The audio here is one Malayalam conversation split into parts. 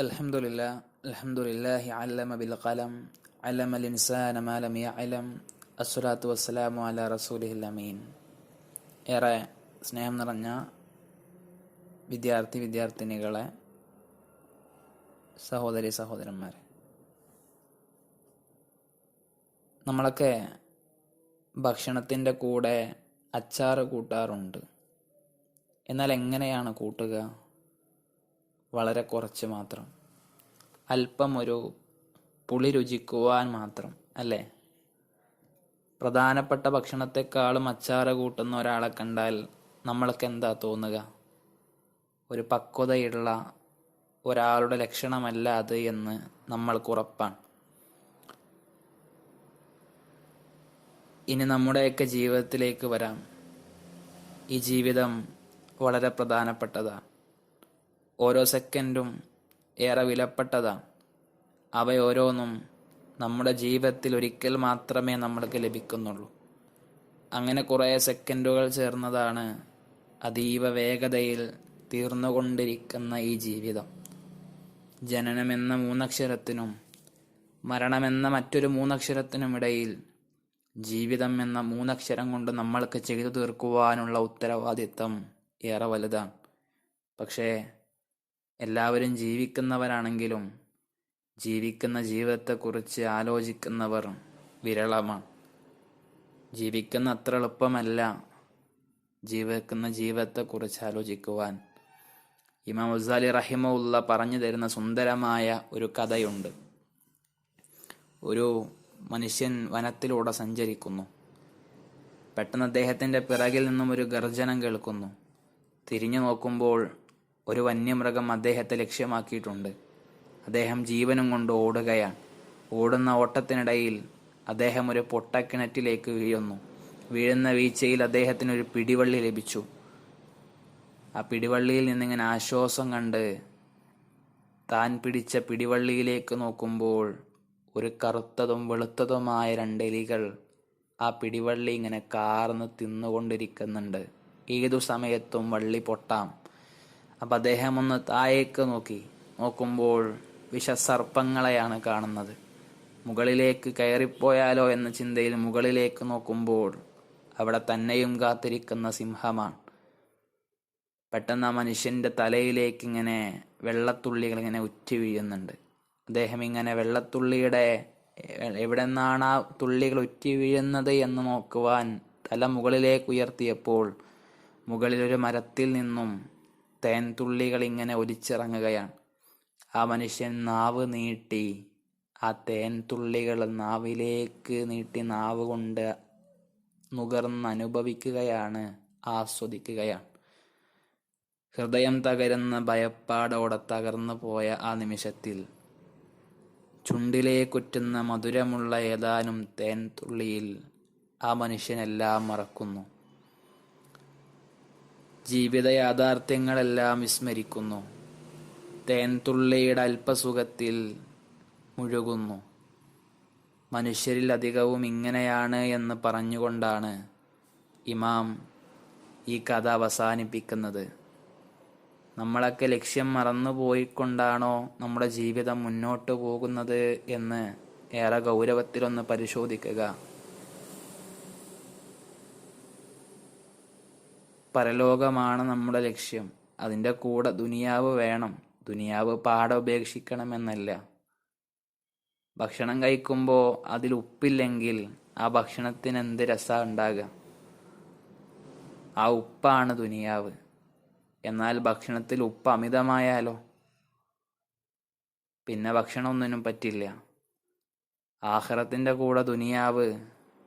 الحمد لله الحمد لله علم بالقلم علم الإنسان ما لم يعلم الصلاة والسلام على رسوله الأمين ഏറെ സ്നേഹം നിറഞ്ഞ വിദ്യാർത്ഥി വിദ്യാർത്ഥിനികളെ സഹോദരി സഹോദരന്മാരെ നമ്മളൊക്കെ ഭക്ഷണത്തിൻ്റെ കൂടെ അച്ചാറ് കൂട്ടാറുണ്ട് എന്നാൽ എങ്ങനെയാണ് കൂട്ടുക വളരെ കുറച്ച് മാത്രം. അല്പം ഒരു പുളി രുചിക്കുവാൻ മാത്രം അല്ലേ? പ്രധാനപ്പെട്ട ഭക്ഷണത്തെക്കാളും അച്ചാറ് കൂട്ടുന്ന ഒരാളെ കണ്ടാൽ നമ്മൾക്ക് എന്താ തോന്നുക? ഒരു പക്വതയുള്ള ഒരാളുടെ ലക്ഷണമല്ല അത് എന്ന് നമ്മൾക്ക് ഉറപ്പാണ്. ഇനി നമ്മുടെയൊക്കെ ജീവിതത്തിലേക്ക് വരാം. ഈ ജീവിതം വളരെ പ്രധാനപ്പെട്ടതാണ്. ഓരോ സെക്കൻഡും ഏറെ വിലപ്പെട്ടതാണ് അവയോരോന്നും നമ്മുടെ ജീവിതത്തിൽ ഒരിക്കൽ മാത്രമേ നമ്മൾക്ക് ലഭിക്കുന്നുള്ളൂ. അങ്ങനെ കുറേ സെക്കൻഡുകൾ ചേർന്നതാണ് അതീവ വേഗതയിൽ തീർന്നുകൊണ്ടിരിക്കുന്ന ഈ ജീവിതം. ജനനമെന്ന മൂന്നക്ഷരത്തിനും മരണമെന്ന മറ്റൊരു മൂന്നക്ഷരത്തിനും ഇടയിൽ ജീവിതം എന്ന മൂന്നക്ഷരം കൊണ്ട് നമ്മൾക്ക് ചെയ്തു തീർക്കുവാനുള്ള ഉത്തരവാദിത്തം ഏറെ വലുതാണ്. പക്ഷേ എല്ലാവരും ജീവിക്കുന്നവരാണെങ്കിലും ജീവിക്കുന്ന ജീവിതത്തെക്കുറിച്ച് ആലോചിക്കുന്നവർ വിരളമാണ്. ജീവിക്കുന്ന അത്ര എളുപ്പമല്ല ജീവിക്കുന്ന ജീവിതത്തെക്കുറിച്ച് ആലോചിക്കുവാൻ. ഇമാം ഉസാലി റഹിമുള്ള പറഞ്ഞു തരുന്ന സുന്ദരമായ ഒരു കഥയുണ്ട്. ഒരു മനുഷ്യൻ വനത്തിലൂടെ സഞ്ചരിക്കുന്നു. പെട്ടെന്ന് അദ്ദേഹത്തിന്റെ പിറകിൽ നിന്നും ഒരു ഗർജനം കേൾക്കുന്നു. തിരിഞ്ഞു നോക്കുമ്പോൾ ഒരു വന്യമൃഗം അദ്ദേഹത്തെ ലക്ഷ്യമാക്കിയിട്ടുണ്ട്. അദ്ദേഹം ജീവനും കൊണ്ട് ഓടുകയാണ്. ഓടുന്ന ഓട്ടത്തിനിടയിൽ അദ്ദേഹം ഒരു പൊട്ടക്കിണറ്റിലേക്ക് വീഴുന്നു. വീഴുന്ന വീഴ്ചയിൽ അദ്ദേഹത്തിന് ഒരു പിടിവള്ളി ലഭിച്ചു. ആ പിടിവള്ളിയിൽ നിന്നിങ്ങനെ ആശ്വാസം കണ്ട് താൻ പിടിച്ച പിടിവള്ളിയിലേക്ക് നോക്കുമ്പോൾ ഒരു കറുത്തതും വെളുത്തതുമായ രണ്ടെലികൾ ആ പിടിവള്ളി ഇങ്ങനെ കാർന്ന് തിന്നുകൊണ്ടിരിക്കുന്നുണ്ട്. ഏതു സമയത്തും വള്ളി പൊട്ടാം. അപ്പം അദ്ദേഹം ഒന്ന് താഴേക്ക് നോക്കി. നോക്കുമ്പോൾ വിഷസർപ്പങ്ങളെയാണ് കാണുന്നത്. മുകളിലേക്ക് കയറിപ്പോയാലോ എന്ന ചിന്തയിൽ മുകളിലേക്ക് നോക്കുമ്പോൾ അവിടെ തന്നെയും കാത്തിരിക്കുന്ന സിംഹമാണ്. പെട്ടെന്ന് ആ മനുഷ്യന്റെ തലയിലേക്ക് ഇങ്ങനെ വെള്ളത്തുള്ളികൾ ഇങ്ങനെ ഉറ്റി വീഴുന്നുണ്ട്. അദ്ദേഹം ഇങ്ങനെ വെള്ളത്തുള്ളിയുടെ എവിടെ നിന്നാണ് ആ തുള്ളികൾ ഉറ്റി വീഴുന്നത് എന്ന് നോക്കുവാൻ തല മുകളിലേക്ക് ഉയർത്തിയപ്പോൾ മുകളിലൊരു മരത്തിൽ നിന്നും തേൻ തുള്ളികൾ ഇങ്ങനെ ഒലിച്ചിറങ്ങുകയാണ്. ആ മനുഷ്യൻ നാവ് നീട്ടി ആ തേൻതുള്ളികൾ നാവിലേക്ക് നീട്ടി നാവ് കൊണ്ട് നുകർന്ന് അനുഭവിക്കുകയാണ് ആസ്വദിക്കുകയാണ്. ഹൃദയം തകരുന്ന ഭയപ്പാടോടെ തകർന്നു പോയ ആ നിമിഷത്തിൽ ചുണ്ടിലേക്കുറ്റുന്ന മധുരമുള്ള ഏതാനും തേൻതുള്ളിയിൽ ആ മനുഷ്യനെല്ലാം മറക്കുന്നു. ജീവിത യാഥാർത്ഥ്യങ്ങളെല്ലാം വിസ്മരിക്കുന്നു. തേൻതുള്ളിയുടെ അല്പസുഖത്തിൽ മുഴുകുന്നു. മനുഷ്യരിൽ അധികവും ഇങ്ങനെയാണ് എന്ന് പറഞ്ഞുകൊണ്ടാണ് ഇമാം ഈ കഥ അവസാനിപ്പിക്കുന്നത്. നമ്മളൊക്കെ ലക്ഷ്യം മറന്നുപോയിക്കൊണ്ടാണോ നമ്മുടെ ജീവിതം മുന്നോട്ട് പോകുന്നത് എന്ന് ഏറെ ഗൗരവത്തിലൊന്ന് പരിശോധിക്കുക. പരലോകമാണ് നമ്മുടെ ലക്ഷ്യം. അതിന്റെ കൂടെ ദുനിയാവ് വേണം. ദുനിയാവ് പാടെ ഉപേക്ഷിക്കണമെന്നല്ല. ഭക്ഷണം കഴിക്കുമ്പോൾ അതിൽ ഉപ്പില്ലെങ്കിൽ ആ ഭക്ഷണത്തിന് എന്ത് രസം ഉണ്ടാകുക ആ ഉപ്പാണ് ദുനിയാവ്. എന്നാൽ ഭക്ഷണത്തിൽ ഉപ്പ് അമിതമായാലോ? പിന്നെ ഭക്ഷണമൊന്നിനും പറ്റില്ല. ആഹാരത്തിന്റെ കൂടെ ദുനിയാവ്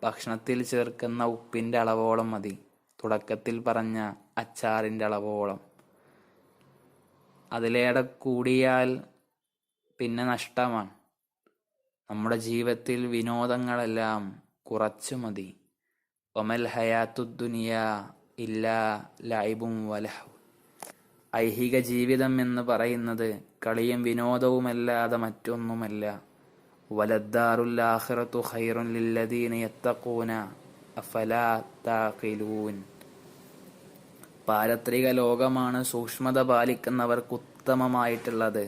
ഭക്ഷണത്തിൽ ചേർക്കുന്ന ഉപ്പിന്റെ അളവോളം മതി. തുടക്കത്തിൽ പറഞ്ഞ അച്ചാറിന്റെ അളവോളം. അതിലേടെ കൂടിയാൽ പിന്നെ നഷ്ടമാണ്. നമ്മുടെ ജീവിതത്തിൽ വിനോദങ്ങളെല്ലാം കുറച്ചു മതി. ഒമൽ ഹയാത്തുദ്ദുനിയ ഇല്ല ലൈബും വലഹു. ഐഹിക ജീവിതം എന്ന് പറയുന്നത് കളിയും വിനോദവുമല്ലാതെ മറ്റൊന്നുമല്ല. വലദ്ദാറുല്ലാഹിറത്തു ഖൈറുൻ ലില്ലദീന യത്തഖൂന അഫലാ താഖിലൂൻ. പാരത്രിക ലോകമാണ് സൂക്ഷ്മത പാലിക്കുന്നവർക്ക് ഉത്തമമായിട്ടുള്ളത്.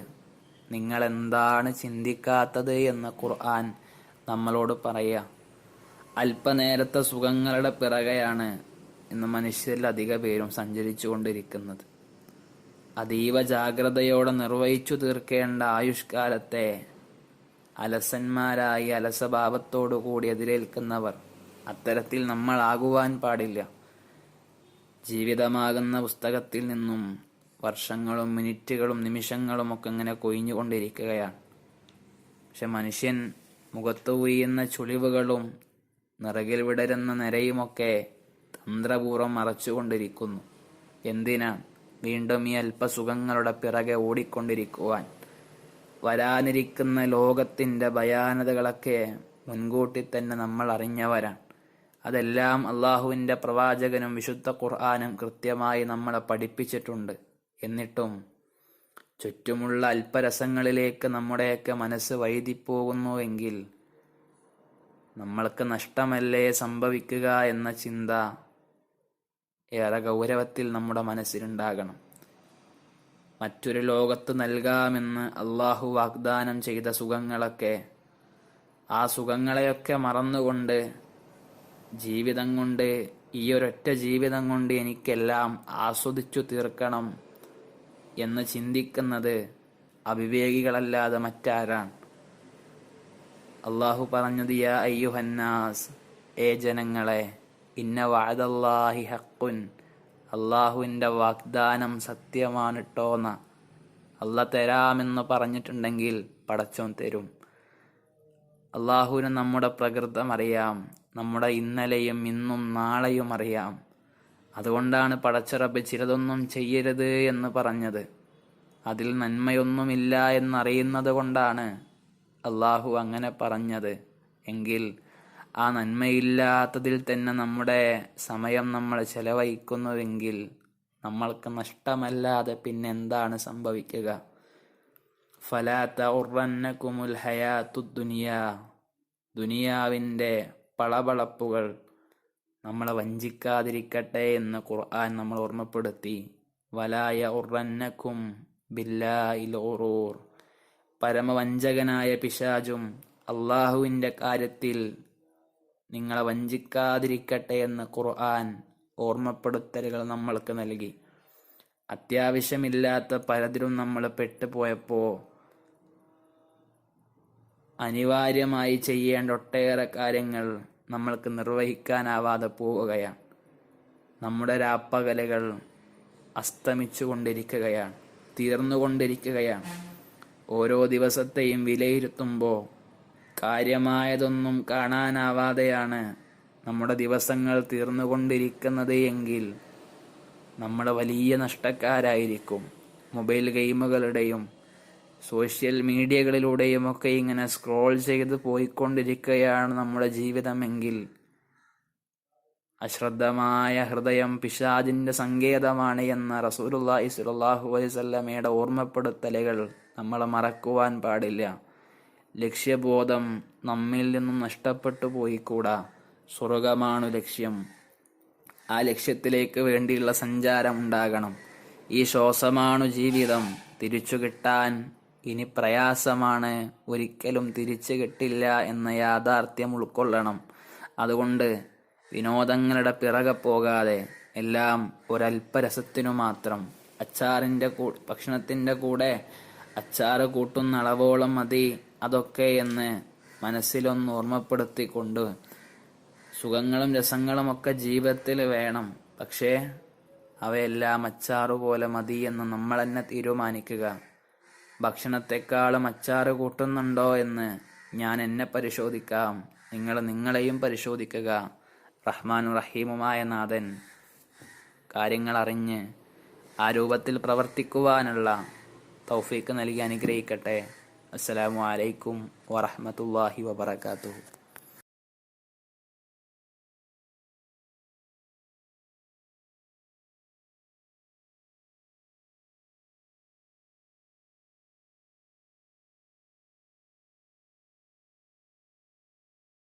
നിങ്ങൾ എന്താണ് ചിന്തിക്കാത്തത് എന്ന് ഖുർആൻ നമ്മളോട് പറയുക അല്പനേരത്തെ സുഖങ്ങളുടെ പിറകെയാണ് ഇന്ന് മനുഷ്യരിൽ അധിക പേരും സഞ്ചരിച്ചു കൊണ്ടിരിക്കുന്നത് അതീവ ജാഗ്രതയോടെ നിർവഹിച്ചു തീർക്കേണ്ട ആയുഷ്കാലത്തെ അലസന്മാരായി അലസഭാവത്തോടു കൂടി എതിരേൽക്കുന്നവർ അത്തരത്തിൽ നമ്മളാകുവാൻ പാടില്ല. ജീവിതമാകുന്ന പുസ്തകത്തിൽ നിന്നും വർഷങ്ങളും മിനിറ്റുകളും നിമിഷങ്ങളും ഒക്കെ ഇങ്ങനെ കൊഴിഞ്ഞുകൊണ്ടിരിക്കുകയാണ്. പക്ഷെ മനുഷ്യൻ മുഖത്ത് ഉയ്യുന്ന ചുളിവുകളും നിറകിൽ വിടരുന്ന നിരയുമൊക്കെ തന്ത്രപൂർവം മറച്ചുകൊണ്ടിരിക്കുന്നു. എന്തിനാ വീണ്ടും ഈ അല്പസുഖങ്ങളുടെ പിറകെ ഓടിക്കൊണ്ടിരിക്കുവാൻ? വരാനിരിക്കുന്ന ലോകത്തിന്റെ ഭയാനതകളൊക്കെ മുൻകൂട്ടി തന്നെ നമ്മൾ അറിഞ്ഞവരാണ്. അതെല്ലാം അള്ളാഹുവിന്റെ പ്രവാചകനും വിശുദ്ധ ഖുർആാനും കൃത്യമായി നമ്മളെ പഠിപ്പിച്ചിട്ടുണ്ട്. എന്നിട്ടും ചുറ്റുമുള്ള അല്പരസങ്ങളിലേക്ക് നമ്മുടെയൊക്കെ മനസ്സ് വൈതിപ്പോകുന്നുവെങ്കിൽ നമ്മൾക്ക് നഷ്ടമല്ലേ സംഭവിക്കുക എന്ന ചിന്ത ഏറെ ഗൗരവത്തിൽ നമ്മുടെ മനസ്സിലുണ്ടാകണം. മറ്റൊരു ലോകത്ത് നൽകാമെന്ന് അള്ളാഹു വാഗ്ദാനം ചെയ്ത സുഖങ്ങളൊക്കെ ആ സുഖങ്ങളെയൊക്കെ മറന്നുകൊണ്ട് ജീവിതം കൊണ്ട് ഈ ഒരൊറ്റ ജീവിതം കൊണ്ട് എനിക്കെല്ലാം ആസ്വദിച്ചു തീർക്കണം എന്ന് ചിന്തിക്കുന്നത് അവിവേകികളല്ലാതെ മറ്റാരാണ്. അള്ളാഹു പറഞ്ഞത് യാ അയ്യുഹന്നാസ് ഏ ജനങ്ങളെ ഇന്ന വാദല്ലാഹി ഹക്കുൻ അള്ളാഹുവിന്റെ വാഗ്ദാനം സത്യമാണ് ട്ടോന്ന അല്ല തരാമെന്ന് പറഞ്ഞിട്ടുണ്ടെങ്കിൽ പടച്ചോൻ തരും. അള്ളാഹുവിന് നമ്മുടെ പ്രകൃതം അറിയാം നമ്മുടെ ഇന്നലെയും ഇന്നും നാളെയും അറിയാം. അതുകൊണ്ടാണ് പടച്ചിറപ്പ് ചിലതൊന്നും ചെയ്യരുത് എന്ന് പറഞ്ഞത്. അതിൽ നന്മയൊന്നുമില്ല എന്നറിയുന്നത് കൊണ്ടാണ് അള്ളാഹു അങ്ങനെ പറഞ്ഞത്. എങ്കിൽ ആ നന്മയില്ലാത്തതിൽ തന്നെ നമ്മുടെ സമയം നമ്മൾ ചെലവഴിക്കുന്നുവെങ്കിൽ നമ്മൾക്ക് നഷ്ടമല്ലാതെ പിന്നെ എന്താണ് സംഭവിക്കുക? ഫലാത്ത ഉറന്നക്കുമുൽ ഹയാത്തു ദുനിയ. ദുനിയാവിന്റെ പളപളപ്പുകൾ നമ്മളെ വഞ്ചിക്കാതിരിക്കട്ടെ എന്ന് ഖുർആൻ നമ്മൾ ഓർമ്മപ്പെടുത്തി. വലായ ഉറന്നക്കും ബില്ലായിലോറൂർ പരമവഞ്ചകനായ പിശാജും അള്ളാഹുവിന്റെ കാര്യത്തിൽ നിങ്ങളെ വഞ്ചിക്കാതിരിക്കട്ടെ എന്ന് ഖുർആൻ ഓർമ്മപ്പെടുത്തലുകൾ നമ്മൾക്ക് നൽകി. അത്യാവശ്യമില്ലാത്ത പലതിലും നമ്മൾ പെട്ടുപോയപ്പോൾ അനിവാര്യമായി ചെയ്യേണ്ട ഒട്ടേറെ കാര്യങ്ങൾ നമ്മൾക്ക് നിർവഹിക്കാനാവാതെ പോവുകയാണ്. നമ്മുടെ രാപ്പകലുകൾ അസ്തമിച്ചു കൊണ്ടിരിക്കുകയാണ് തീർന്നുകൊണ്ടിരിക്കുകയാണ്. ഓരോ ദിവസത്തെയും വിലയിരുത്തുമ്പോൾ കാര്യമായതൊന്നും കാണാനാവാതെയാണ് നമ്മുടെ ദിവസങ്ങൾ തീർന്നുകൊണ്ടിരിക്കുന്നത് എങ്കിൽ നമ്മൾ വലിയ നഷ്ടക്കാരായിരിക്കും. മൊബൈൽ ഗെയിമുകളുടെയും സോഷ്യൽ മീഡിയകളിലൂടെയും ഒക്കെ ഇങ്ങനെ സ്ക്രോൾ ചെയ്ത് പോയിക്കൊണ്ടിരിക്കുകയാണ് നമ്മുടെ ജീവിതമെങ്കിൽ. അശ്രദ്ധമായ ഹൃദയം പിശാജിന്റെ സങ്കേതമാണ് എന്ന റസൂലുള്ളാഹി സ്വല്ലല്ലാഹു അലൈഹി വസല്ലമയുടെ ഓർമ്മപ്പെടുത്തലുകൾ നമ്മൾ മറക്കുവാൻ പാടില്ല. ലക്ഷ്യബോധം നമ്മിൽ നിന്നും നഷ്ടപ്പെട്ടു പോയിക്കൂടാ. സ്വർഗമാണു ലക്ഷ്യം. ആ ലക്ഷ്യത്തിലേക്ക് വേണ്ടിയുള്ള സഞ്ചാരം ഉണ്ടാകണം. ഈ ശ്വാസമാണു ജീവിതം. തിരിച്ചു കിട്ടാൻ ഇനി പ്രയാസമാണ് ഒരിക്കലും തിരിച്ചു കിട്ടില്ല എന്ന യാഥാർത്ഥ്യം ഉൾക്കൊള്ളണം. അതുകൊണ്ട് വിനോദങ്ങളുടെ പിറകെ പോകാതെ എല്ലാം ഒരല്പരസത്തിനു മാത്രം. അച്ചാറിന്റെ കൂ ഭക്ഷണത്തിന്റെ കൂടെ അച്ചാറ് കൂട്ടുന്ന അളവോളം മതി അതൊക്കെ എന്ന് മനസ്സിലൊന്ന് ഓർമ്മപ്പെടുത്തിക്കൊണ്ട് സുഖങ്ങളും രസങ്ങളും ഒക്കെ ജീവിതത്തിൽ വേണം. പക്ഷേ അവയെല്ലാം അച്ചാറ് പോലെ മതി എന്ന് നമ്മൾ തന്നെ തീരുമാനിക്കുക. ഭക്ഷണത്തെക്കാളും അച്ചാറ് കൂട്ടുന്നുണ്ടോ എന്ന് ഞാൻ എന്നെ പരിശോധിക്കാം. നിങ്ങൾ നിങ്ങളെയും പരിശോധിക്കുക. റഹ്മാനും റഹീമുമായ നാഥൻ കാര്യങ്ങൾ അറിഞ്ഞ് ആ രൂപത്തിൽ പ്രവർത്തിക്കുവാനുള്ള തൗഫീക്ക് നൽകി അനുഗ്രഹിക്കട്ടെ. അസ്സലാമു അലൈക്കും വറഹ്മത്തുള്ളാഹി വബറകാതുഹു.